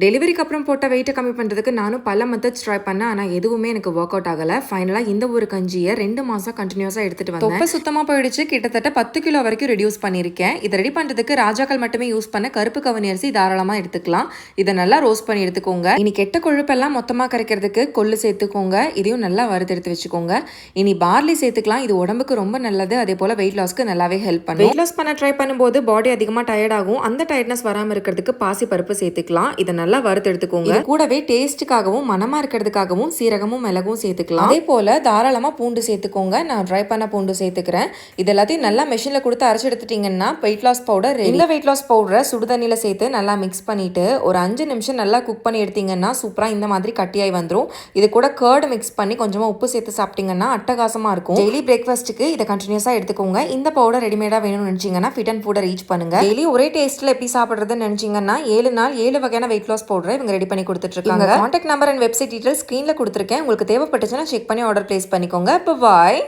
டெலிவரிக்கு அப்புறம் போட்ட வெயிட்டை கம்மி பண்ணுறதுக்கு நானும் பல மெத்தட்ஸ் ட்ரை பண்ணேன். ஆனால் எதுவுமே எனக்கு ஒர்க் அவுட் ஆகலை. ஃபைனலாக இந்த ஒரு கஞ்சியை ரெண்டு மாதம் கண்டினியூஸாக எடுத்துகிட்டு வந்தேன். தொப்பை சுத்தமாக போயிடுச்சு. கிட்டத்தட்ட பத்து கிலோ வரைக்கும் ரெடியூஸ் பண்ணியிருக்கேன். இதை ரெடி பண்ணுறதுக்கு ராஜாக்கள் மட்டுமே யூஸ் பண்ண கருப்பு கவனி அரிசி தாராளமாக எடுத்துக்கலாம். இதை நல்லா ரோஸ்ட் பண்ணி எடுத்துக்கோங்க. இனி கெட்ட கொழுப்பெல்லாம் மொத்தமாக கரைக்கிறதுக்கு கொள்ளு சேர்த்துக்கோங்க. இதையும் நல்லா வறுத்தெடுத்து வச்சுக்கோங்க. இனி பார்லி சேர்த்துக்கலாம். இது உடம்புக்கு ரொம்ப நல்லது. அதே போல் வெயிட் லாஸ்க்கு நல்லாவே ஹெல்ப் பண்ணும். வெயிட் லாஸ் பண்ண ட்ரை பண்ணும்போது பாடி அதிகமாக டயர்ட் ஆகும். அந்த டயர்ட்னஸ் வராமல் இருக்கிறதுக்கு பாசி பருப்பு சேர்த்துக்கலாம். இதை நல்லா வறுத்து எடுத்துக்கோங்க. கூடவே டேஸ்ட்டுக்காகவும் மனமா இருக்கிறதுக்காகவும் சீரகமும் மிளகும் சேர்த்துக்கலாம். அதே போல தாராளமா பூண்டு சேர்த்துக்கோங்க. நான் ட்ரை பண்ண பூண்டு சேர்த்துக்கிறேன். இது எல்லாத்தையும் நல்லா மெஷின்ல கொடுத்து அரைச்சு எடுத்துட்டீங்கன்னா வெயிட் லாஸ் பவுடர் இந்த வெயிட் லாஸ் பவுடரை சுடுதண்ணில சேர்த்து நல்லா மிக்ஸ் பண்ணிட்டு ஒரு அஞ்சு நிமிஷம் நல்லா குக் பண்ணி எடுத்தீங்கன்னா சூப்பரா இந்த மாதிரி கட்டியாய் வந்துரும். இது கூட கேர்டு மிக்ஸ் பண்ணி கொஞ்சமா உப்பு சேர்த்து சாப்பிட்டீங்கன்னா அட்டகாசமா இருக்கும். டெய்லி பிரேக்ஃபாஸ்ட்டுக்கு இதை கண்டினியூஸா எடுத்துக்கோங்க. இந்த பவுடர் ரெடிமேடா வேணும்னு நினைச்சீங்கன்னா ஃபிட் அண்ட் ஃபுட்டை ரீச் பண்ணுங்க. டெய்லி ஒரே டேஸ்ட்ல எப்படி சாப்பிடுறதுன்னு நினைச்சீங்கன்னா ஏழு நாள் ஏழு வகையான வெயிட் லாஸ் பவுடரை இவங்க ரெடி பண்ணி கொடுத்துட்ருக்காங்க. Contact number and website detail ஸ்க்ரீனில் கொடுத்துருக்கேன். உங்களுக்கு தேவைப்பட்டுச்சுன்னா செக் பண்ணி ஆர்டர் பிளேஸ் பண்ணிக்கோங்க. இப்போ பாய்